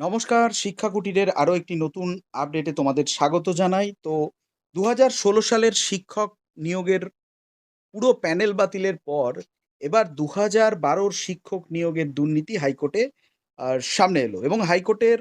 নমস্কার, শিক্ষা কুটিরের আরও একটি নতুন আপডেটে তোমাদের স্বাগত জানাই। তো দু হাজার ষোলো সালের শিক্ষক নিয়োগের পুরো প্যানেল বাতিলের পর এবার দু হাজার শিক্ষক নিয়োগের দুর্নীতি হাইকোর্টে সামনে এলো এবং হাইকোর্টের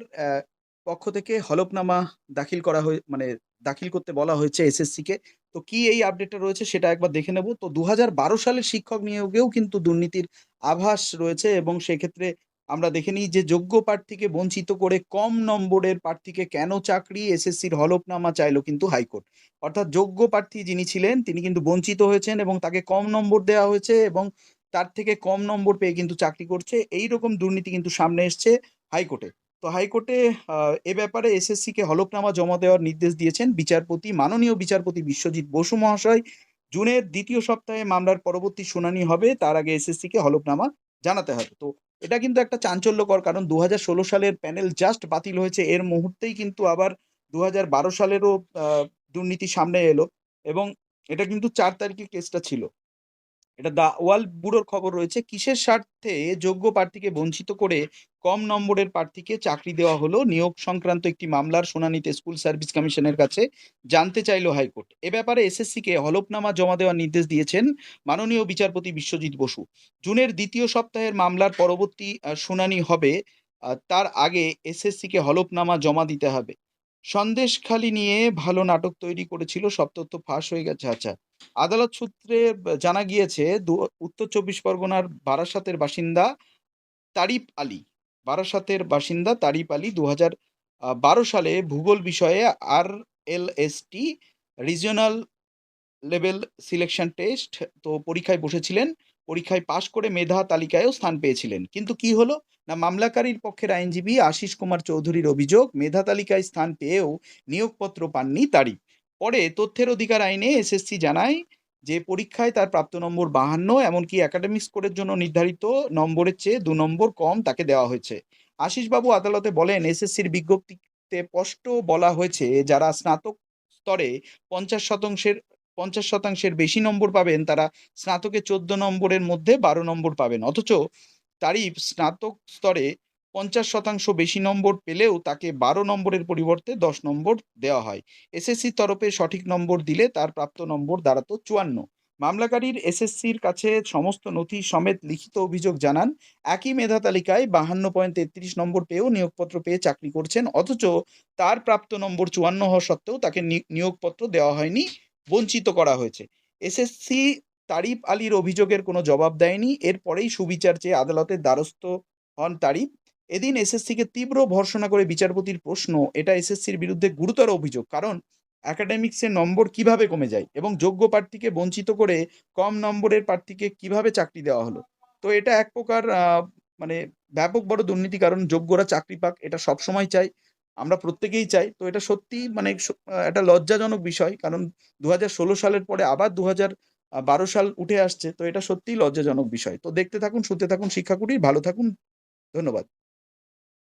পক্ষ থেকে হলফনামা দাখিল করা হয়ে মানে দাখিল করতে বলা হয়েছে এসএসসিকে। তো কি এই আপডেটটা রয়েছে সেটা একবার দেখে নেব। তো দু হাজার বারো সালের শিক্ষক নিয়োগেও কিন্তু দুর্নীতির আভাস রয়েছে এবং সেক্ষেত্রে আমরা দেখে নিই যে যোগ্য প্রার্থীকে বঞ্চিত করে কম নম্বরের প্রার্থীকে কেন চাকরি? এসএসসির হলফনামা চাইলো কিন্তু হাইকোর্ট। অর্থাৎ যোগ্য প্রার্থী যিনি ছিলেন, তিনি কিন্তু বঞ্চিত হয়েছেন এবং তাকে কম নম্বর দেওয়া হয়েছে এবং তার থেকে কম নম্বর পেয়ে কিন্তু চাকরি করছে। এই রকম দুর্নীতি কিন্তু সামনে এসছে হাইকোর্টে। তো হাইকোর্টে এ ব্যাপারে এসএসসি কে হলফনামা জমা দেওয়ার নির্দেশ দিয়েছেন বিচারপতি, মাননীয় বিচারপতি বিশ্বজিৎ বসু মহাশয়। জুনের দ্বিতীয় সপ্তাহে মামলার পরবর্তী শুনানি হবে, তার আগে এসএসসি কে হলফনামা জানাতে হবে। তো এটা কিন্তু একটা চাঞ্চল্যকর কারণ দু সালের প্যানেল জাস্ট বাতিল হয়েছে। এর মুহূর্তেই কিন্তু আবার দু সালেরও দুর্নীতি সামনে এলো এবং এটা কিন্তু চার তারিখে কেসটা ছিল। এটা দা ওয়ার্ল্ড ব্যুরোর খবর রয়েছে। কিসের স্বার্থে যোগ্য প্রার্থীকে বঞ্চিত করে কম নম্বরের প্রার্থীকে চাকরি দেওয়া হলো? নিয়োগ সংক্রান্ত একটি মামলার শুনানিতে স্কুল সার্ভিস কমিশনের কাছে জানতে চাইলো হাইকোর্ট। এ ব্যাপারে এসএসসি কে হলফনামা জমা দেওয়ার নির্দেশ দিয়েছেন মাননীয় বিচারপতি বিশ্বজিৎ বসু। জুনের দ্বিতীয় সপ্তাহের মামলার পরবর্তী শুনানি হবে তার আগে এসএসসি কে হলফনামা জমা দিতে হবে। সন্দেশখালি নিয়ে ভালো নাটক তৈরি করেছিল, সব তথ্য ফাঁস হয়ে গেছে। আচ্ছা আদালত সূত্রে জানা গিয়েছে উত্তর চব্বিশ পরগনার বারাসাতের বাসিন্দা তারিফ আলী, বারাসাতের বাসিন্দা তারিফ আলী দু বারো সালে ভূগোল বিষয়ে আর L S T regional level selection test তো পরীক্ষায় বসেছিলেন। পরীক্ষায় পাশ করে মেধা তালিকায়ও স্থান পেয়েছিলেন। কিন্তু কি হলো? না, মামলাকারীর পক্ষের আইনজীবী আশিস কুমার চৌধুরীর অভিযোগ, মেধা তালিকায় স্থান পেয়েও নিয়োগপত্র পাননি তারিফ পরে তথ্যের অধিকার আইনে এসএসসি জানায় যে, পরীক্ষায় তার প্রাপ্ত নম্বর বাহান্ন, এমনকি একাডেমিক স্কোরের জন্য নির্ধারিত নম্বরের চেয়ে দু নম্বর কম তাকে দেওয়া হয়েছে। আশিসবাবু আদালতে বলেন, এসএসসির বিজ্ঞপ্তিতে স্পষ্ট বলা হয়েছে, যারা স্নাতক স্তরে পঞ্চাশ শতাংশের পঞ্চাশ শতাংশের বেশি নম্বর পাবেন, তারা স্নাতকে চোদ্দ নম্বরের মধ্যে বারো নম্বর পাবেন। অথচ তারিফ স্নাতক স্তরে পঞ্চাশ শতাংশ বেশি নম্বর পেলেও তাকে বারো নম্বরের পরিবর্তে দশ নম্বর দেওয়া হয়। এসএসসির তরফে সঠিক নম্বর দিলে তার প্রাপ্ত নম্বর দাঁড়াতো চুয়ান্ন। মামলাকারীর এসএসসির কাছে সমস্ত নথি সমেত লিখিত অভিযোগ জানান, একই মেধা তালিকায় বাহান্ন পয়েন্ট তেত্রিশ নম্বর পেয়েও নিয়োগপত্র পেয়ে চাকরি করছেন, অথচ তার প্রাপ্ত নম্বর চুয়ান্ন হওয়া সত্ত্বেও তাকে নিয়োগপত্র দেওয়া হয়নি বঞ্চিত করা হয়েছে। এসএসসি তারিফ আলীর অভিযোগের কোনো জবাব দেয়নি। এরপরেই সুবিচার চেয়ে আদালতের দ্বারস্থ হন তারিফ। এদিন এসএসসিকে তীব্র ভর্সনা করে বিচারপতির প্রশ্ন, এটা এসএসসির বিরুদ্ধে গুরুতর অভিযোগ। কারণ একাডেমিক্সের নম্বর কীভাবে কমে যায় এবং যোগ্য প্রার্থীকে বঞ্চিত করে কম নম্বরের প্রার্থীকে কীভাবে চাকরি দেওয়া হলো? তো এটা এক প্রকার মানে ব্যাপক বড় দুর্নীতি, কারণ যোগ্যরা চাকরি পাক, এটা সবসময় চাই আমরা প্রত্যেকেই চাই। তো এটা সত্যি মানে একটা লজ্জাজনক বিষয়। কারণ দু হাজার ষোলো সালের পরে আবার দু বারো সাল উঠে আসছে। তো এটা সত্যিই লজ্জাজনক বিষয়। তো দেখতে থাকুন শুনতে থাকুন, শিক্ষাকুটি, ভালো থাকুন। ধন্যবাদ।